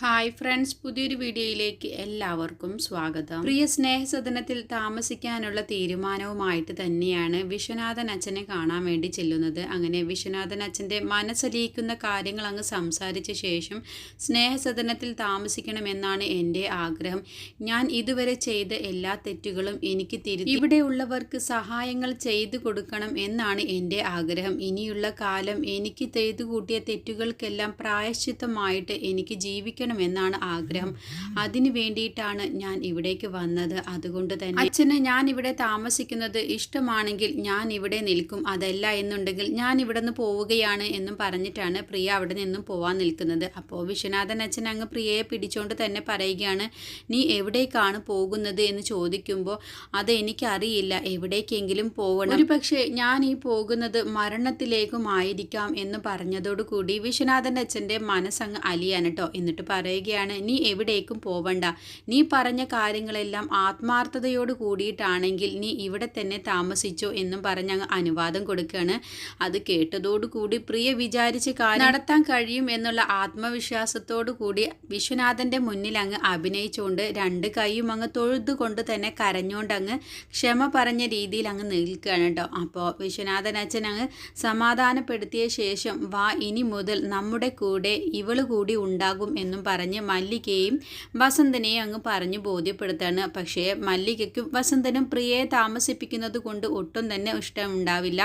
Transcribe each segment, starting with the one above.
Hi friends പുതിയൊരു വീഡിയോയിലേക്ക് എല്ലാവർക്കും സ്വാഗതം. പ്രിയ സ്നേഹസദനത്തിൽ താമസിക്കാനുള്ള തീരുമാനവുമായിട്ട് തന്നെയാണ് വിശ്വനാഥൻ അച്ഛനെ കാണാൻ വേണ്ടി ചെല്ലുന്നത്. അങ്ങനെ വിശ്വനാഥൻ അച്ഛന്റെ മനസ്സലിയിക്കുന്ന കാര്യങ്ങൾ അങ്ങ് സംസാരിച്ച ശേഷം സ്നേഹസദനത്തിൽ താമസിക്കണമെന്നാണ് എന്റെ ആഗ്രഹം. ഞാൻ ഇതുവരെ ചെയ്ത എല്ലാ തെറ്റുകളും എനിക്ക് തിരി ഇവിടെയുള്ളവർക്ക് സഹായങ്ങൾ ചെയ്തു കൊടുക്കണം എന്നാണ് എന്റെ ആഗ്രഹം. ഇനിയുള്ള കാലം എനിക്ക് ചെയ്തു കൂട്ടിയ തെറ്റുകൾക്കെല്ലാം പ്രായശ്ചിത്തമായിട്ട് എനിക്ക് ജീവിക്കണം എന്നാണ് ആഗ്രഹം. അതിനു വേണ്ടിയിട്ടാണ് ഞാൻ ഇവിടേക്ക് വന്നത്. അതുകൊണ്ട് തന്നെ അച്ഛന് ഞാൻ ഇവിടെ താമസിക്കുന്നത് ഇഷ്ടമാണെങ്കിൽ ഞാൻ ഇവിടെ നിൽക്കും. അതല്ല എന്നുണ്ടെങ്കിൽ ഞാൻ ഇവിടെ നിന്ന് പോവുകയാണ് എന്നും പറഞ്ഞിട്ടാണ് പ്രിയ അവിടെ നിന്നും പോവാൻ നിൽക്കുന്നത്. അപ്പോൾ വിശ്വനാഥൻ അച്ഛൻ അങ്ങ് പ്രിയയെ പിടിച്ചുകൊണ്ട് തന്നെ പറയുകയാണ് നീ എവിടേക്കാണ് പോകുന്നത്? എന്ന് ചോദിക്കുമ്പോൾ അത് എനിക്കറിയില്ല. എവിടേക്കെങ്കിലും പോകണം ഒരു പക്ഷേ ഞാൻ ഈ പോകുന്നത് മരണത്തിലേക്കുമായിരിക്കാം എന്ന് പറഞ്ഞതോടുകൂടി വിശ്വനാഥൻ അച്ഛന്റെ മനസ്സങ്ങ് അലിയാനട്ടോ കേട്ടോ എന്നിട്ട് പറയുകയാണ് നീ എവിടേക്കും പോവണ്ട. നീ പറഞ്ഞ കാര്യങ്ങളെല്ലാം ആത്മാർത്ഥതയോട് കൂടിയിട്ടാണെങ്കിൽ നീ ഇവിടെ തന്നെ താമസിച്ചോ എന്നും പറഞ്ഞ് അങ്ങ് അനുവാദം കൊടുക്കുകയാണ്. അത് കേട്ടതോടുകൂടി പ്രിയ വിചാരിച്ച് കാര്യം നടത്താൻ കഴിയും എന്നുള്ള ആത്മവിശ്വാസത്തോടു കൂടി വിശ്വനാഥന്റെ മുന്നിൽ അങ്ങ് അഭിനയിച്ചുകൊണ്ട് രണ്ട് കൈയും അങ്ങ് തൊഴുതുകൊണ്ട് തന്നെ കരഞ്ഞുകൊണ്ട് അങ്ങ് ക്ഷമ പറഞ്ഞ രീതിയിൽ അങ്ങ് നിൽക്കുകയാണ് കേട്ടോ. അപ്പോൾ വിശ്വനാഥൻ അച്ഛൻ അങ്ങ് സമാധാനപ്പെടുത്തിയ ശേഷം വാ ഇനി മുതൽ നമ്മുടെ കൂടെ ഇവൾ കൂടി ഉണ്ടാകും എന്നും പറഞ്ഞ് മല്ലികയും വസന്തനെയും അങ്ങ് പറഞ്ഞു ബോധ്യപ്പെടുത്താണ്. പക്ഷേ മല്ലികയ്ക്കും വസന്തനും പ്രിയയെ താമസിപ്പിക്കുന്നത് കൊണ്ട് ഒട്ടും തന്നെ ഇഷ്ടമുണ്ടാവില്ല.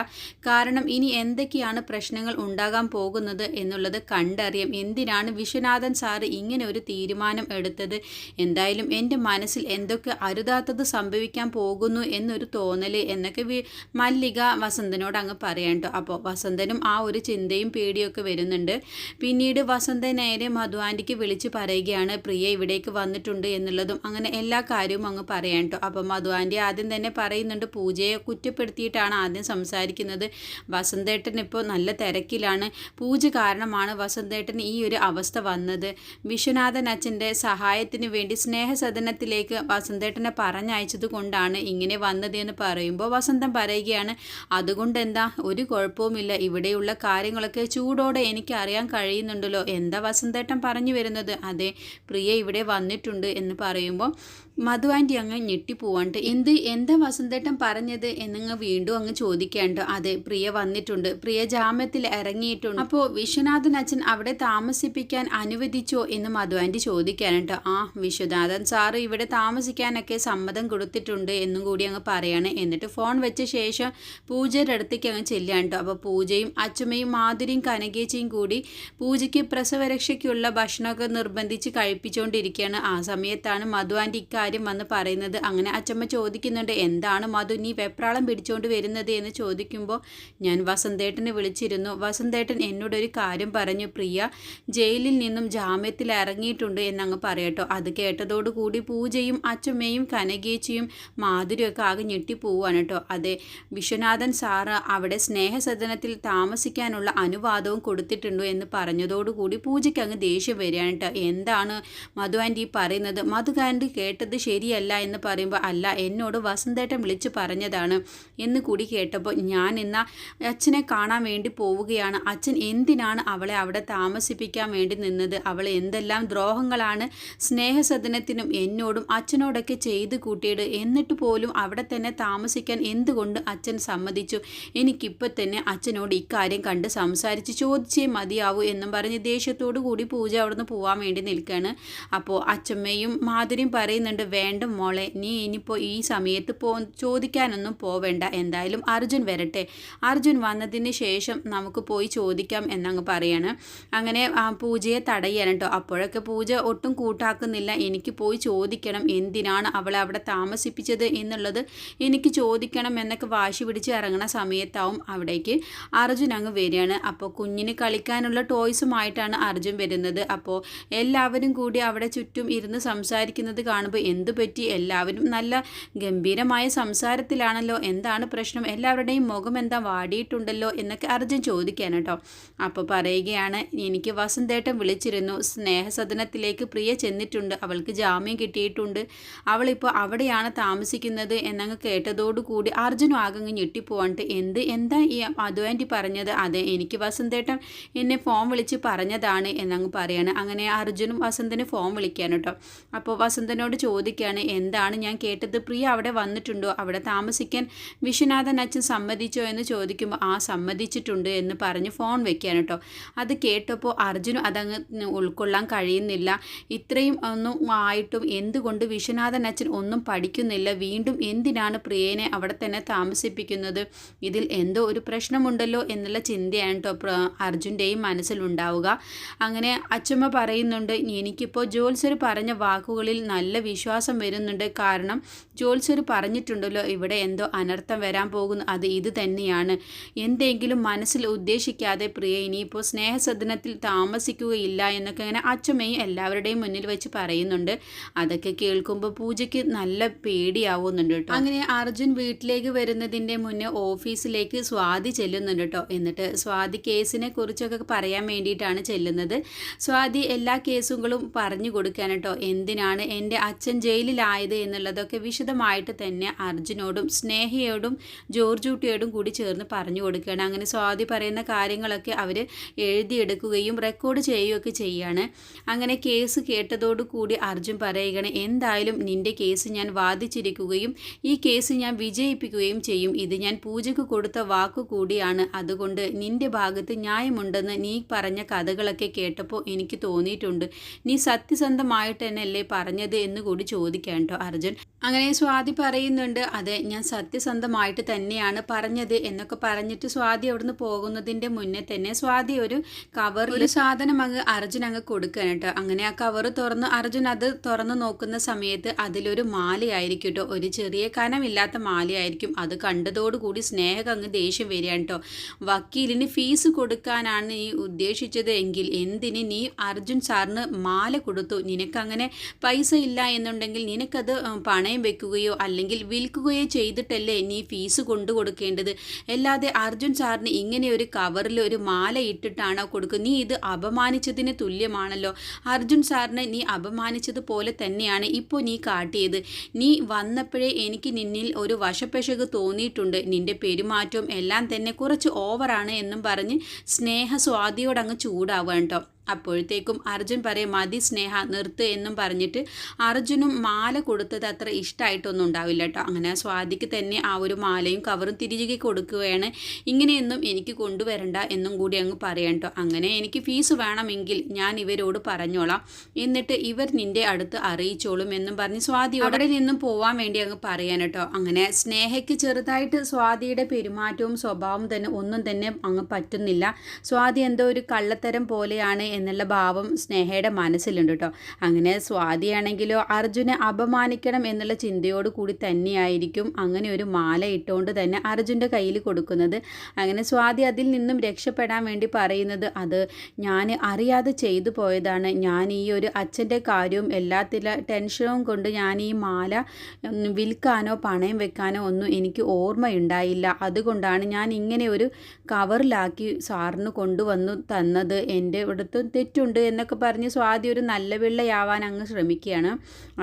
കാരണം ഇനി എന്തൊക്കെയാണ് പ്രശ്നങ്ങൾ ഉണ്ടാകാൻ പോകുന്നത് എന്നുള്ളത് കണ്ടറിയാം. എന്തിനാണ് വിശ്വനാഥൻ സാറ് ഇങ്ങനെ ഒരു തീരുമാനം എടുത്തത്? എന്തായാലും എന്റെ മനസ്സിൽ എന്തൊക്കെ അരുതാത്തത് സംഭവിക്കാൻ പോകുന്നു എന്നൊരു തോന്നൽ എന്നൊക്കെ മല്ലിക വസന്തനോട് അങ്ങ് പറയാം കേട്ടോ. അപ്പോൾ വസന്തനും ആ ഒരു ചിന്തയും പേടിയൊക്കെ വരുന്നുണ്ട്. പിന്നീട് വസന്ത നേരെ മധുവാന്റിക്ക് വിളിച്ച് പറയുകയാണ് പ്രിയ ഇവിടേക്ക് വന്നിട്ടുണ്ട് എന്നുള്ളതും അങ്ങനെ എല്ലാ കാര്യവും അങ്ങ് പറയാൻ കേട്ടോ അപ്പോൾ മധുവാന്റി ആദ്യം തന്നെ പറയുന്നുണ്ട് പൂജയെ കുറ്റപ്പെടുത്തിയിട്ടാണ് ആദ്യം സംസാരിക്കുന്നത്. വസന്തേട്ടൻ ഇപ്പോൾ നല്ല തിരക്കിലാണ്. പൂജ കാരണമാണ് വസന്തേട്ടൻ ഈ ഒരു അവസ്ഥ വന്നത്. വിശ്വനാഥൻ അച്ഛന്റെ സഹായത്തിന് വേണ്ടി സ്നേഹസദനത്തിലേക്ക് വസന്തേട്ടനെ പറഞ്ഞയച്ചത് കൊണ്ടാണ് ഇങ്ങനെ വന്നത് എന്ന് പറയുമ്പോൾ വസന്തം പറയുകയാണ് അതുകൊണ്ട് എന്താ ഒരു കുഴപ്പവുമില്ല. ഇവിടെയുള്ള കാര്യങ്ങളൊക്കെ ചൂടോടെ എനിക്ക് അറിയാൻ കഴിയുന്നുണ്ടല്ലോ. എന്താ വസന്തേട്ടൻ പറഞ്ഞു വരുന്നത്? അതെ പ്രിയ ഇവിടെ വന്നിട്ടുണ്ട് എന്ന് പറയുമ്പോൾ മധു ആന്റി അങ്ങ് ഞെട്ടിപ്പോവാണ്ട് എന്ത് എന്താ വസന്തേട്ടൻ പറഞ്ഞത്? എന്നങ്ങ് വീണ്ടും അങ്ങ് ചോദിക്കാണ്ട് അതെ പ്രിയ വന്നിട്ടുണ്ട് പ്രിയ ജാമ്യത്തിൽ ഇറങ്ങിയിട്ടുണ്ട്. അപ്പോൾ വിശ്വനാഥൻ അച്ഛൻ അവിടെ താമസിപ്പിക്കാൻ അനുവദിച്ചോ? എന്ന് മധു ആന്റി ചോദിക്കാനുണ്ട്. ആ വിശ്വനാഥൻ സാറ് ഇവിടെ താമസിക്കാനൊക്കെ സമ്മതം കൊടുത്തിട്ടുണ്ട് എന്നും കൂടി അങ്ങ് പറയാണ്. എന്നിട്ട് ഫോൺ വെച്ച ശേഷം പൂജയുടെ അടുത്തേക്ക് അങ്ങ് ചെല്ലാണ്ടോ അപ്പോൾ പൂജയും അച്ഛമ്മയും മാധുരിയും കനകേച്ചയും കൂടി പൂജയ്ക്ക് പ്രസവരക്ഷയ്ക്കുള്ള ഭക്ഷണമൊക്കെ നിർബന്ധിച്ച് കഴിപ്പിച്ചുകൊണ്ടിരിക്കുകയാണ് ആ സമയത്താണ് മധു ആന്റി ഇക്കാര്യം വന്ന് പറയുന്നത്. അങ്ങനെ അച്ചമ്മ ചോദിക്കുന്നുണ്ട് എന്താണ് മധു നീ വെപ്രാളം പിടിച്ചുകൊണ്ട് വരുന്നത്? എന്ന് ചോദിക്കുമ്പോൾ ഞാൻ വസന്തേട്ടനെ വിളിച്ചിരുന്നു. വസന്തേട്ടൻ എന്നോടൊരു കാര്യം പറഞ്ഞു പ്രിയ ജയിലിൽ നിന്നും ജാമ്യത്തിൽ ഇറങ്ങിയിട്ടുണ്ട് എന്നങ്ങ് പറയട്ടോ. അത് കേട്ടതോടുകൂടി പൂജയും അച്ചമ്മയും കനകേച്ചിയും മാധുരിയൊക്കെ ആകെ ഞെട്ടിപ്പോവാണ് കേട്ടോ. അതെ വിശ്വനാഥൻ സാറ് അവിടെ സ്നേഹസദനത്തിൽ താമസിക്കാനുള്ള അനുവാദവും കൊടുത്തിട്ടുണ്ടോ എന്ന് പറഞ്ഞതോടുകൂടി പൂജയ്ക്ക് അങ്ങ് ദേഷ്യം വരികയാണ് കേട്ടോ. എന്താണ് മധു ആന്റി പറയുന്നത്? മധു ആന്റി കേട്ടത് ശരിയല്ല എന്ന് പറയുമ്പോൾ അല്ല എന്നോട് വസന്തേട്ടൻ വിളിച്ച് പറഞ്ഞതാണ് എന്ന് കൂടി കേട്ടപ്പോൾ ഞാൻ ഇന്ന അച്ഛനെ കാണാൻ വേണ്ടി പോവുകയാണ്. അച്ഛൻ എന്തിനാണ് അവളെ അവിടെ താമസിപ്പിക്കാൻ വേണ്ടി നിന്നത്? അവൾ എന്തെല്ലാം ദ്രോഹങ്ങളാണ് സ്നേഹസദനത്തിനും എന്നോടും അച്ഛനോടൊക്കെ ചെയ്ത് കൂട്ടിയത്? എന്നിട്ട് പോലും അവിടെ തന്നെ താമസിക്കാൻ എന്തുകൊണ്ട് അച്ഛൻ സമ്മതിച്ചു? എനിക്കിപ്പോൾ തന്നെ അച്ഛനോട് ഇക്കാര്യം കണ്ട് സംസാരിച്ച് ചോദിച്ചേ മതിയാവൂ എന്നും പറഞ്ഞ് ദേഷ്യത്തോടു കൂടി പൂജ അവിടുന്ന് പോവാൻ വേണ്ടി നിൽക്കുകയാണ് അപ്പോൾ അച്ഛമ്മയും മാധുരിയും പറയുന്നുണ്ട് വേണ്ട മോളെ നീ ഇനിയിപ്പോൾ ഈ സമയത്ത് പോ ചോദിക്കാനൊന്നും പോവേണ്ട. എന്തായാലും അർജുൻ വരട്ടെ. അർജുൻ വന്നതിന് ശേഷം നമുക്ക് പോയി ചോദിക്കാം എന്നങ്ങ് പറയാണ്. അങ്ങനെ ആ പൂജയെ തടയാണ് കേട്ടോ അപ്പോഴൊക്കെ പൂജ ഒട്ടും കൂട്ടാക്കുന്നില്ല. എനിക്ക് പോയി ചോദിക്കണം. എന്തിനാണ് അവളെ അവിടെ താമസിപ്പിച്ചത് എന്നുള്ളത് എനിക്ക് ചോദിക്കണം എന്നൊക്കെ വാശി പിടിച്ച് ഇറങ്ങുന്ന സമയത്താവും അവിടേക്ക് അർജുൻ അങ്ങ് വരികയാണ്. അപ്പോൾ കുഞ്ഞിന് കളിക്കാനുള്ള ടോയ്സുമായിട്ടാണ് അർജുൻ വരുന്നത്. അപ്പോൾ എല്ലാവരും കൂടി അവിടെ ചുറ്റും ഇരുന്ന് സംസാരിക്കുന്നത് കാണുമ്പോൾ എന്തു പറ്റി എല്ലാവരും നല്ല ഗംഭീരമായ സംസാരത്തിലാണല്ലോ. എന്താണ് പ്രശ്നം? എല്ലാവരുടെയും മുഖം എന്താ? വാടിയിട്ടുണ്ടല്ലോ എന്നൊക്കെ അർജുൻ ചോദിക്കാൻ കേട്ടോ. അപ്പോൾ പറയുകയാണ് എനിക്ക് വസന്തേട്ടൻ വിളിച്ചിരുന്നു. സ്നേഹസദനത്തിലേക്ക് പ്രിയ ചെന്നിട്ടുണ്ട്. അവൾക്ക് ജാമ്യം കിട്ടിയിട്ടുണ്ട്. അവളിപ്പോൾ അവിടെയാണ് താമസിക്കുന്നത് എന്നങ്ങ് കേട്ടതോടുകൂടി അർജുനും ആകങ്ങ് ഞെട്ടിപ്പോവാണ്ട് എന്ത്? എന്താ ഈ മധു ആന്റി പറഞ്ഞത്? അതെ എനിക്ക് വസന്തേട്ടൻ എന്നെ ഫോൺ വിളിച്ച് പറഞ്ഞതാണ് എന്നങ്ങ് പറയാണ്. അങ്ങനെ അർജുനും വസന്തന് ഫോൺ വിളിക്കാൻ കേട്ടോ. അപ്പോൾ വസന്തനോട് ചോദിക്കുകയാണ് എന്താണ്? ഞാൻ കേട്ടത് പ്രിയ അവിടെ വന്നിട്ടുണ്ടോ? അവിടെ താമസിക്കാൻ വിശ്വനാഥൻ അച്ഛൻ സമ്മതിച്ചോ? എന്ന് ചോദിക്കുമ്പോൾ ആ സമ്മതിച്ചിട്ടുണ്ട് എന്ന് പറഞ്ഞ് ഫോൺ വെക്കാൻ കേട്ടോ. അത് കേട്ടപ്പോൾ അർജുനും അതങ്ങ് ഉൾക്കൊള്ളാൻ കഴിയുന്നില്ല. ഇത്രയും ഒന്നും ആയിട്ടും എന്തുകൊണ്ട് വിശ്വനാഥൻ അച്ഛൻ ഒന്നും പഠിക്കുന്നില്ല? വീണ്ടും എന്തിനാണ് പ്രിയനെ അവിടെ തന്നെ താമസിപ്പിക്കുന്നത്? ഇതിൽ എന്തോ ഒരു പ്രശ്നമുണ്ടല്ലോ എന്നുള്ള ചിന്തയാണ് കേട്ടോ അർജുന്റെയും മനസ്സിലുണ്ടാവുക. അങ്ങനെ അച്ഛമ്മ പറയുന്നുണ്ട് എനിക്കിപ്പോൾ ജോത്സർ പറഞ്ഞ വാക്കുകളിൽ നല്ല വിശ്വാസം വരുന്നുണ്ട്. കാരണം ജോത്സർ പറഞ്ഞിട്ടുണ്ടല്ലോ ഇവിടെ എന്തോ അനർത്ഥം വരാൻ പോകുന്നു. അത് ഇത് തന്നെയാണ്. എന്തെങ്കിലും മനസ്സിൽ ഉദ്ദേശിക്കാതെ പ്രിയ ഇനിയിപ്പോൾ സ്നേഹസദനത്തിൽ താമസിക്കുകയില്ല എന്നൊക്കെ അങ്ങനെ അച്ഛമ്മയും എല്ലാവരുടെയും മുന്നിൽ വെച്ച് പറയുന്നുണ്ട്. അതൊക്കെ കേൾക്കുമ്പോൾ പൂജയ്ക്ക് നല്ല പേടിയാവുന്നുണ്ട് കേട്ടോ. അങ്ങനെ അർജുൻ വീട്ടിലേക്ക് വരുന്നതിന്റെ മുന്നേ ഓഫീസിലേക്ക് സ്വാതി ചെല്ലുന്നുണ്ട് കേട്ടോ. എന്നിട്ട് സ്വാതി കേസിനെ കുറിച്ചൊക്കെ പറയാൻ വേണ്ടിയിട്ടാണ് ചെല്ലുന്നത്. സ്വാതി എല്ലാ കേസുകളും പറഞ്ഞു കൊടുക്കാൻ കേട്ടോ. എന്തിനാണ് എന്റെ അച്ഛൻ ജയിലിലായത് എന്നുള്ളതൊക്കെ വിശദമായിട്ട് തന്നെ അർജുനോടും സ്നേഹയോടും ജോർജൂട്ടിയോടും കൂടി ചേർന്ന് പറഞ്ഞു കൊടുക്കുകയാണ്. അങ്ങനെ സ്വാതി പറയുന്ന കാര്യങ്ങളൊക്കെ അവർ എഴുതിയെടുക്കുകയും റെക്കോർഡ് ചെയ്യുകയൊക്കെ ചെയ്യാണ്. അങ്ങനെ കേസ് കേട്ടതോടു കൂടി അർജുൻ പറയുകയാണ് എന്തായാലും നിന്റെ കേസ് ഞാൻ വാദിച്ചിരിക്കുകയും ഈ കേസ് ഞാൻ വിജയിപ്പിക്കുകയും ചെയ്യും. ഇത് ഞാൻ പൂജയ്ക്ക് കൊടുത്ത വാക്കു കൂടിയാണ്. അതുകൊണ്ട് നിന്റെ ഭാഗത്ത് ന്യായമുണ്ടെന്ന് നീ പറഞ്ഞ കഥകളൊക്കെ കേട്ടപ്പോൾ എനിക്ക് തോന്നിയിട്ടുണ്ട്. നീ സത്യസന്ധമായിട്ട് തന്നെയല്ലേ പറഞ്ഞത്? എന്ന് കൂടി ചോദിക്കാം കേട്ടോ അർജുൻ. അങ്ങനെ സ്വാതി പറയുന്നുണ്ട് അതെ ഞാൻ സത്യസന്ധമായിട്ട് തന്നെയാണ് പറഞ്ഞത് എന്നൊക്കെ പറഞ്ഞിട്ട് സ്വാതി അവിടുന്ന് പോകുന്നതിന്റെ മുന്നേ തന്നെ സ്വാതി ഒരു കവർ ഒരു സാധനം അങ്ങ് അർജുൻ അങ്ങ് കൊടുക്കാൻ കേട്ടോ അങ്ങനെ ആ കവർ തുറന്ന് അർജുൻ അത് തുറന്നു നോക്കുന്ന സമയത്ത് അതിലൊരു മാലയായിരിക്കും കേട്ടോ ഒരു ചെറിയ കനമില്ലാത്ത മാലയായിരിക്കും. അത് കണ്ടതോടുകൂടി സ്നേഹം അങ്ങ് ദേഷ്യം വരികയാണ് കേട്ടോ വക്കീലിന് ഫീസ് കൊടുക്കാനാണ് നീ ഉദ്ദേശിച്ചത് എങ്കിൽ എന്തിന് നീ അർജുൻ സാറിന് മാല കൊടുത്തു? നിനക്കങ്ങനെ പൈസ ഇല്ല എന്നുണ്ടെങ്കിൽ നിനക്കത് പണയം വെക്കുകയോ അല്ലെങ്കിൽ വിൽക്കുകയോ ചെയ്തിട്ടല്ലേ നീ ഫീസ് കൊണ്ടു കൊടുക്കേണ്ടത് അല്ലാതെ അർജുൻ സാറിന് ഇങ്ങനെ ഒരു കവറിൽ ഒരു മാല ഇട്ടിട്ടാണോ കൊടുക്കുക നീ ഇത് അപമാനിച്ചതിന് തുല്യമാണല്ലോ. അർജുൻ സാറിനെ നീ അപമാനിച്ചതുപോലെ തന്നെയാണ് ഇപ്പോൾ നീ കാട്ടിയത്. നീ വന്നപ്പോഴേ എനിക്ക് നിന്നിൽ ഒരു വശപ്പശക് തോന്നിയിട്ടുണ്ട്. നിന്റെ പെരുമാറ്റവും എല്ലാം തന്നെ കുറച്ച് ഓവറാണ് എന്നും പറഞ്ഞ് സ്നേഹ സ്വാതിയോടങ്ങ് ചൂടാവുക കേട്ടോ. അപ്പോഴത്തേക്കും അർജുൻ പറയും മതി സ്നേഹ നിർത്ത് എന്നും പറഞ്ഞിട്ട് അർജുനും മാല കൊടുത്തത് അത്ര ഇഷ്ടമായിട്ടൊന്നും ഉണ്ടാവില്ല കേട്ടോ അങ്ങനെ സ്വാതിക്ക് തന്നെ ആ ഒരു മാലയും കവറും തിരികെ കൊടുക്കുകയാണ്. ഇങ്ങനെയൊന്നും എനിക്ക് കൊണ്ടുവരണ്ട എന്നും കൂടി അങ്ങ് പറയാം കേട്ടോ അങ്ങനെ എനിക്ക് ഫീസ് വേണമെങ്കിൽ ഞാൻ ഇവരോട് പറഞ്ഞോളാം. എന്നിട്ട് ഇവർ നിന്റെ അടുത്ത് അറിയിച്ചോളും എന്നും പറഞ്ഞ് സ്വാതി അവിടെ നിന്നും പോവാൻ വേണ്ടി അങ്ങ് പറയാൻ കേട്ടോ അങ്ങനെ സ്നേഹയ്ക്ക് ചെറുതായിട്ട് സ്വാതിയുടെ പെരുമാറ്റവും സ്വഭാവവും തന്നെ ഒന്നും തന്നെ അങ്ങ് പറ്റുന്നില്ല. സ്വാതി എന്തോ ഒരു കള്ളത്തരം പോലെയാണ് എന്നുള്ള ഭാവം സ്നേഹയുടെ മനസ്സിലുണ്ട് കേട്ടോ അങ്ങനെ സ്വാതിയാണെങ്കിലോ അർജുനെ അപമാനിക്കണം എന്നുള്ള ചിന്തയോട് കൂടി തന്നെയായിരിക്കും അങ്ങനെ ഒരു മാല ഇട്ടുകൊണ്ട് തന്നെ അർജുന്റെ കയ്യിൽ കൊടുക്കുന്നത്. അങ്ങനെ സ്വാതി അതിൽ നിന്നും രക്ഷപ്പെടാൻ വേണ്ടി പറയുന്നത് അത് ഞാൻ അറിയാതെ ചെയ്തു പോയതാണ്. ഞാൻ ഈ ഒരു അച്ഛന്റെ കാര്യവും എല്ലാത്തില ടെൻഷനും കൊണ്ട് ഞാൻ ഈ മാല വിൽക്കാനോ പണയം വെക്കാനോ ഒന്നും എനിക്ക് ഓർമ്മയുണ്ടായില്ല. അതുകൊണ്ടാണ് ഞാൻ ഇങ്ങനെ ഒരു കവറിലാക്കി സാറിന് കൊണ്ടുവന്നു തന്നത്. എന്റെ ഇവിടുത്തെ തെറ്റുണ്ട് എന്നൊക്കെ പറഞ്ഞ് സ്വാതി ഒരു നല്ല പിള്ളയാവാൻ അങ്ങ് ശ്രമിക്കുകയാണ്.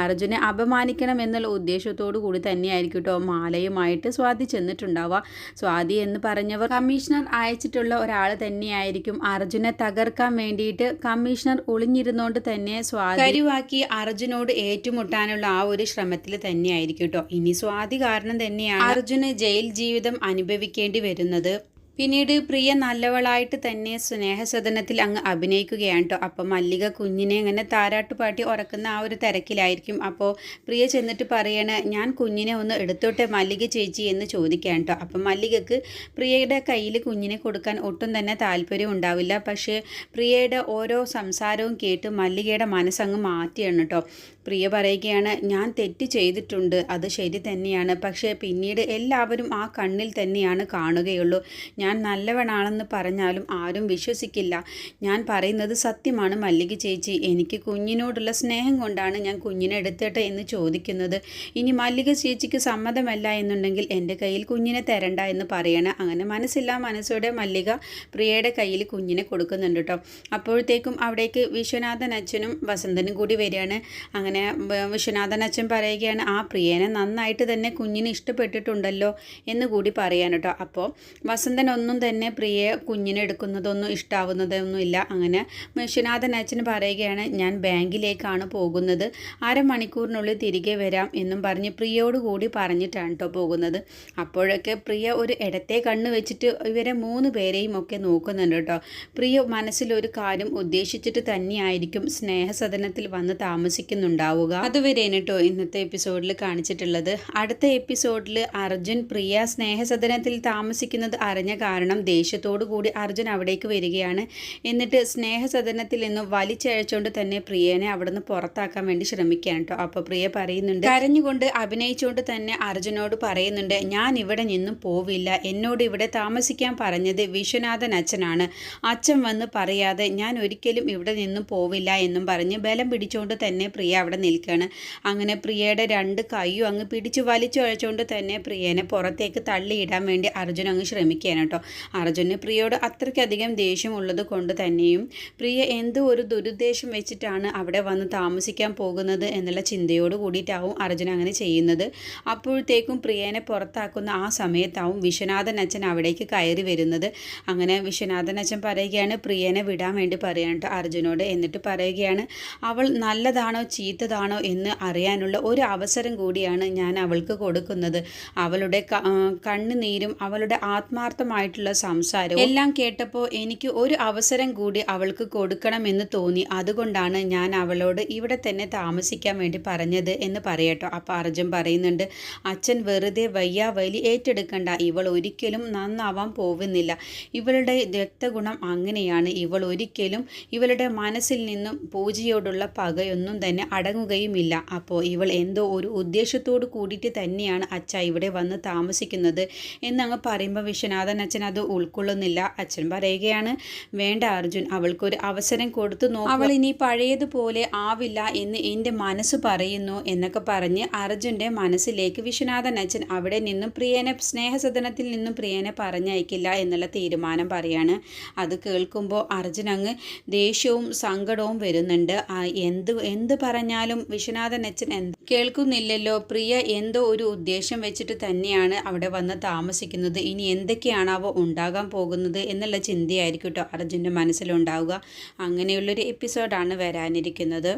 അർജുനെ അപമാനിക്കണം എന്നുള്ള ഉദ്ദേശത്തോടു കൂടി തന്നെയായിരിക്കും കേട്ടോ മാലയുമായിട്ട് സ്വാതി ചെന്നിട്ടുണ്ടാവുക. സ്വാതി എന്ന് പറഞ്ഞവർ കമ്മീഷണർ അയച്ചിട്ടുള്ള ഒരാൾ തന്നെയായിരിക്കും. അർജുനെ തകർക്കാൻ വേണ്ടിയിട്ട് കമ്മീഷണർ ഒളിഞ്ഞിരുന്നോണ്ട് തന്നെ സ്വാതി കരുവാക്കി അർജുനോട് ഏറ്റുമുട്ടാനുള്ള ആ ഒരു ശ്രമത്തിൽ തന്നെയായിരിക്കും കേട്ടോ ഇനി സ്വാതി കാരണം തന്നെയാണ് അർജുന് ജയിൽ ജീവിതം അനുഭവിക്കേണ്ടി വരുന്നത്. പിന്നീട് പ്രിയ നല്ലവളായിട്ട് തന്നെ സ്നേഹസദനത്തിൽ അങ്ങ് അഭിനയിക്കുകയാണ് കേട്ടോ അപ്പോൾ മല്ലിക കുഞ്ഞിനെ അങ്ങനെ താരാട്ടുപാട്ടി ഉറക്കുന്ന ആ ഒരു തിരക്കിലായിരിക്കും. അപ്പോൾ പ്രിയ ചെന്നിട്ട് പറയണ ഞാൻ കുഞ്ഞിനെ ഒന്ന് എടുത്തോട്ടെ മല്ലിക ചേച്ചി എന്ന് ചോദിക്കാൻ കേട്ടോ അപ്പം മല്ലികക്ക് പ്രിയയുടെ കയ്യിൽ കുഞ്ഞിനെ കൊടുക്കാൻ ഒട്ടും തന്നെ താല്പര്യം ഉണ്ടാവില്ല. പക്ഷേ പ്രിയയുടെ ഓരോ സംസാരവും കേട്ട് മല്ലികയുടെ മനസ്സങ്ങ് മാറ്റിയാണ് കേട്ടോ പ്രിയ പറയുകയാണ് ഞാൻ തെറ്റ് ചെയ്തിട്ടുണ്ട്. അത് ശരി തന്നെയാണ്. പക്ഷേ പിന്നീട് എല്ലാവരും ആ കണ്ണിൽ തന്നെയാണ് കാണുകയുള്ളൂ. ഞാൻ നല്ലവനാണെന്ന് പറഞ്ഞാലും ആരും വിശ്വസിക്കില്ല. ഞാൻ പറയുന്നത് സത്യമാണ് മല്ലിക ചേച്ചി. എനിക്ക് കുഞ്ഞിനോടുള്ള സ്നേഹം കൊണ്ടാണ് ഞാൻ കുഞ്ഞിനെ എടുത്തിട്ട് എന്ന് ചോദിക്കുന്നത്. ഇനി മല്ലിക ചേച്ചിക്ക് സമ്മതമല്ല എന്നുണ്ടെങ്കിൽ എന്റെ കയ്യിൽ കുഞ്ഞിനെ തരണ്ട എന്ന് പറയണം അങ്ങനെ മനസ്സില്ല മനസ്സോടെ മല്ലിക പ്രിയയുടെ കയ്യിൽ കുഞ്ഞിനെ കൊടുക്കുന്നുണ്ട് കേട്ടോ അപ്പോഴത്തേക്കും അവിടേക്ക് വിശ്വനാഥൻ അച്ഛനും വസന്തനും കൂടി വരികയാണ്. അങ്ങനെ വിശ്വനാഥൻ അച്ഛൻ പറയുകയാണ് ആ പ്രിയനെ നന്നായിട്ട് തന്നെ കുഞ്ഞിന് ഇഷ്ടപ്പെട്ടിട്ടുണ്ടല്ലോ എന്ന് കൂടി പറയാൻ കേട്ടോ അപ്പോൾ വസന്തൻ കാര്യങ്ങളൊന്നും തന്നെ പ്രിയയെ കുഞ്ഞിനെടുക്കുന്നതൊന്നും ഇഷ്ടാവുന്നതൊന്നുമില്ല. അങ്ങനെ വിശ്വനാഥൻ അച്ഛൻ പറയുകയാണ് ഞാൻ ബാങ്കിലേക്കാണ് പോകുന്നത്. അരമണിക്കൂറിനുള്ളിൽ തിരികെ വരാം എന്നും പറഞ്ഞ് പ്രിയയോട് കൂടി പറഞ്ഞിട്ടാണ് കേട്ടോ പോകുന്നത്. അപ്പോഴൊക്കെ പ്രിയ ഒരു ഇടത്തെ കണ്ണ് വെച്ചിട്ട് ഇവരെ മൂന്ന് പേരെയും ഒക്കെ നോക്കുന്നുണ്ട് കേട്ടോ പ്രിയ മനസ്സിലൊരു കാര്യം ഉദ്ദേശിച്ചിട്ട് തന്നെയായിരിക്കും സ്നേഹസദനത്തിൽ വന്ന് താമസിക്കുന്നുണ്ടാവുക. അതുവരെയാണ് കേട്ടോ ഇന്നത്തെ എപ്പിസോഡിൽ കാണിച്ചിട്ടുള്ളത്. അടുത്ത എപ്പിസോഡിൽ അർജുൻ പ്രിയ സ്നേഹസദനത്തിൽ താമസിക്കുന്നത് അറിഞ്ഞ കാരണം ദേഷ്യത്തോടു കൂടി അർജുൻ അവിടേക്ക് വരികയാണ്. എന്നിട്ട് സ്നേഹസദനത്തിൽ നിന്നും വലിച്ചഴച്ചുകൊണ്ട് തന്നെ പ്രിയനെ അവിടുന്ന് പുറത്താക്കാൻ വേണ്ടി ശ്രമിക്കുകയാണ് കേട്ടോ. അപ്പോൾ പ്രിയ പറയുന്നുണ്ട് കരഞ്ഞുകൊണ്ട് അഭിനയിച്ചുകൊണ്ട് തന്നെ അർജുനോട് പറയുന്നുണ്ട് ഞാൻ ഇവിടെ നിന്നും പോവില്ല. എന്നോട് ഇവിടെ താമസിക്കാൻ പറഞ്ഞത് വിശ്വനാഥൻ അച്ഛനാണ്. അച്ഛൻ വന്ന് പറയാതെ ഞാൻ ഒരിക്കലും ഇവിടെ നിന്നും പോവില്ല എന്നും പറഞ്ഞ് ബലം പിടിച്ചുകൊണ്ട് തന്നെ പ്രിയ അവിടെ നിൽക്കുകയാണ്. അങ്ങനെ പ്രിയയുടെ രണ്ട് കൈയും അങ്ങ് പിടിച്ച് വലിച്ചു അഴച്ചുകൊണ്ട് തന്നെ പ്രിയനെ പുറത്തേക്ക് തള്ളിയിടാൻ വേണ്ടി അർജുൻ അങ്ങ് ശ്രമിക്കുകയാണ് അർജുന് പ്രിയയോട് അത്രയ്ക്കധികം ദേഷ്യമുള്ളത് കൊണ്ട് തന്നെയും പ്രിയ എന്തോ ഒരു ദുരുദ്ദേശം വെച്ചിട്ടാണ് അവിടെ വന്ന് താമസിക്കാൻ പോകുന്നത് എന്നുള്ള ചിന്തയോട് കൂടിയിട്ടാവും അർജുൻ അങ്ങനെ ചെയ്യുന്നത്. അപ്പോഴത്തേക്കും പ്രിയനെ പുറത്താക്കുന്ന ആ സമയത്താവും വിശ്വനാഥൻ അച്ഛൻ അവിടേക്ക് കയറി വരുന്നത്. അങ്ങനെ വിശ്വനാഥൻ അച്ഛൻ പറയുകയാണ് പ്രിയനെ വിടാൻ വേണ്ടി പറയാൻ കേട്ടോ അർജുനോട്. എന്നിട്ട് പറയുകയാണ് അവൾ നല്ലതാണോ ചീത്തതാണോ എന്ന് അറിയാനുള്ള ഒരു അവസരം കൂടിയാണ് ഞാൻ അവൾക്ക് കൊടുക്കുന്നത്. അവളുടെ കണ്ണുനീരും അവളുടെ ആത്മാർത്ഥമായിട്ടുള്ള സംസാരവും എല്ലാം കേട്ടപ്പോൾ എനിക്ക് ഒരു അവസരം കൂടി അവൾക്ക് കൊടുക്കണമെന്ന് തോന്നി. അതുകൊണ്ടാണ് ഞാൻ അവളോട് ഇവിടെ തന്നെ താമസിക്കാൻ വേണ്ടി പറഞ്ഞത് എന്ന് പറയട്ടോ. അപ്പോൾ അർജുൻ പറയുന്നുണ്ട് അച്ഛൻ വെറുതെ വയ്യ വലി ഏറ്റെടുക്കണ്ട. ഇവൾ ഒരിക്കലും നന്നാവാൻ പോകുന്നില്ല. ഇവളുടെ രക്തഗുണം അങ്ങനെയാണ്. ഇവൾ ഒരിക്കലും ഇവളുടെ മനസ്സിൽ നിന്നും പൂജയോടുള്ള പകയൊന്നും തന്നെ അടങ്ങുകയുമില്ല. അപ്പോൾ ഇവൾ എന്തോ ഒരു ഉദ്ദേശത്തോട് കൂടിയിട്ട് തന്നെയാണ് അച്ഛ ഇവിടെ വന്ന് താമസിക്കുന്നത്. എന്നങ്ങ് പറയുമ്പോൾ വിശ്വനാഥൻ അച്ഛൻ അത് ഉൾക്കൊള്ളുന്നില്ല. അച്ഛൻ പറയുകയാണ് വേണ്ട അർജുൻ അവൾക്കൊരു അവസരം കൊടുത്തു നോക്കും. അവൾ ഇനി പഴയതുപോലെ ആവില്ല എന്ന് എന്റെ മനസ്സ് പറയുന്നു എന്നൊക്കെ പറഞ്ഞ് അർജുന്റെ മനസ്സിലേക്ക് വിശ്വനാഥൻ അച്ഛൻ അവിടെ നിന്നും പ്രിയനെ സ്നേഹസദനത്തിൽ നിന്നും പ്രിയനെ പറഞ്ഞയക്കില്ല എന്നുള്ള തീരുമാനം പറയാണ്. അത് കേൾക്കുമ്പോൾ അർജുൻ അങ്ങ് ദേഷ്യവും സങ്കടവും വരുന്നുണ്ട്. എന്ത് എന്ത് പറഞ്ഞാലും വിശ്വനാഥൻ അച്ഛൻ എന്ത് കേൾക്കുന്നില്ലല്ലോ. പ്രിയ എന്തോ ഒരു ഉദ്ദേശം വെച്ചിട്ട് തന്നെയാണ് അവിടെ വന്ന് താമസിക്കുന്നത്. ഇനി എന്തൊക്കെയാണാവോ ഉണ്ടാകാൻ പോകുന്നത് എന്നുള്ള ചിന്തയായിരിക്കും കേട്ടോ അർജുന്റെ മനസ്സിലുണ്ടാവുക. അങ്ങനെയുള്ളൊരു എപ്പിസോഡാണ് വരാനിരിക്കുന്നത്.